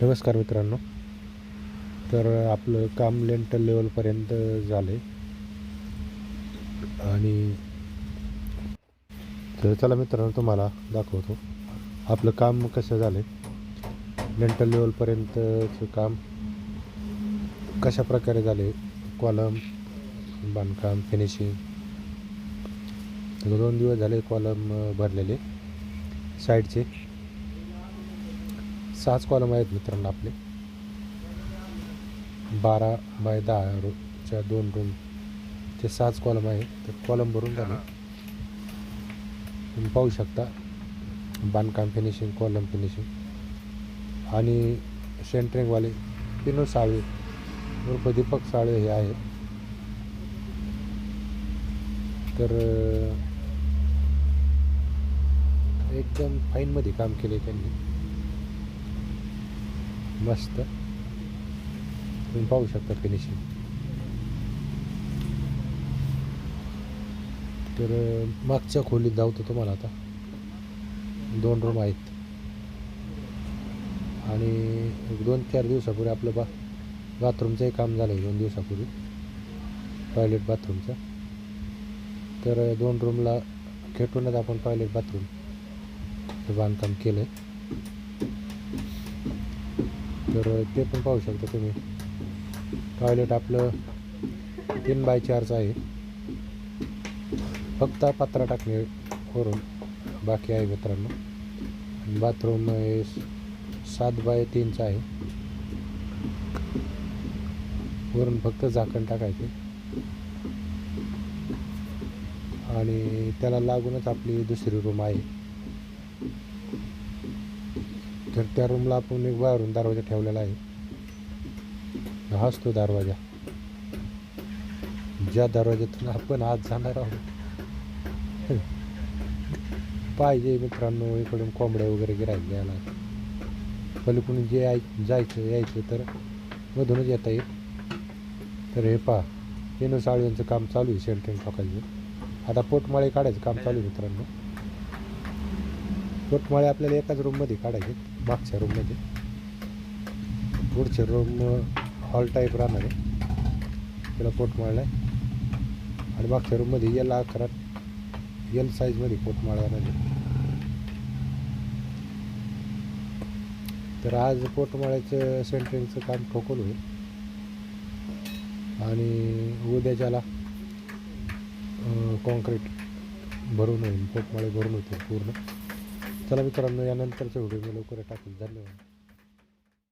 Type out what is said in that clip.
नमस्कार मित्रांनो. तर आपलं काम लेंटल लेवलपर्यंत झालं आहे आणि तर चला मित्रांनो तुम्हाला दाखवतो. आपलं काम कसं झालं आहे लेंटल लेवलपर्यंतचं काम कशा प्रकारे झाले कॉलम बांधकाम फिनिशिंग दोन दिवस झाले कॉलम भरलेले. साईडचे सहाच कॉलम आहेत मित्रांनो आपले. बारा बाय दहा रूमच्या दोन रूम ते सहाच कॉलम आहे. तर कॉलम भरून झाले. तुम्ही पाहू शकता. बांधकाम फिनिशिंग कॉलम फिनिशिंग आणि सेंटरिंगवाले पिनो साळवे उर्फ दीपक साळवे हे आहे तर एकदम फाईनमध्ये काम केले त्यांनी. मस्त. तुम्ही पाहू शकता फिनिशिंग तर मागच्या खोलीत जाऊ तर तुम्हाला आता. दोन रूम आहेत. आणि दोन चार दिवसापूर्वी आपलं बा बाथरूमचंही काम झालं आहे दोन दिवसापूर्वी. टॉयलेट बाथरूमचं तर दोन रूमला खेटूनच आपण टॉयलेट बाथरूम बांधकाम केलं आहे तर ते पण पाहू शकता तुम्ही. टॉयलेट आपलं तीन बाय चारचं आहे. फक्त पत्रा टाकणे वरून बाकी आहे मित्रांनो. आणि बाथरूम हे सात बाय तीनचं आहे. वरून फक्त झाकण टाकायचे. आणि त्याला लागूनच आपली दुसरी रूम आहे. तर त्या रूमला आपण एक बाहेरून दरवाजा ठेवलेला आहे. हाच तो दरवाजा. ज्या दरवाज्यातून आपण आज जाणार आहोत पाहिजे मित्रांनो इकडून कोंबड्या वगैरे गिरायला घ्यायला. पलीकडून जे आय जायचं यायचं तर मधूनच येता येईल. तर हे पहा रेणू साळव्यांचं काम चालू आहे सेंटरिंग ठोकायचं आता पोटमाळे काढायचं काम चालू आहे मित्रांनो. पोटमाळे आपल्याला एकाच रूममध्ये काढायचे मागच्या रूममध्ये पुढचे रूम हॉल टाईप राहणार आहे. त्याला पोटमाळला आहे. आणि मागच्या रूममध्ये यल आकारात यल साईजमध्ये पोटमाळा राहणार आहे. तर आज पोटमाळ्याचं सेंटरिंगचं काम ठोकवलं होईल. आणि उद्याच्याला कॉन्क्रीट भरून होईल. पोटमाळे भरून होते पूर्ण. चला मित्रांनो यानंतरच्या व्हिडिओ मी लवकर टाकेल धन्यवाद.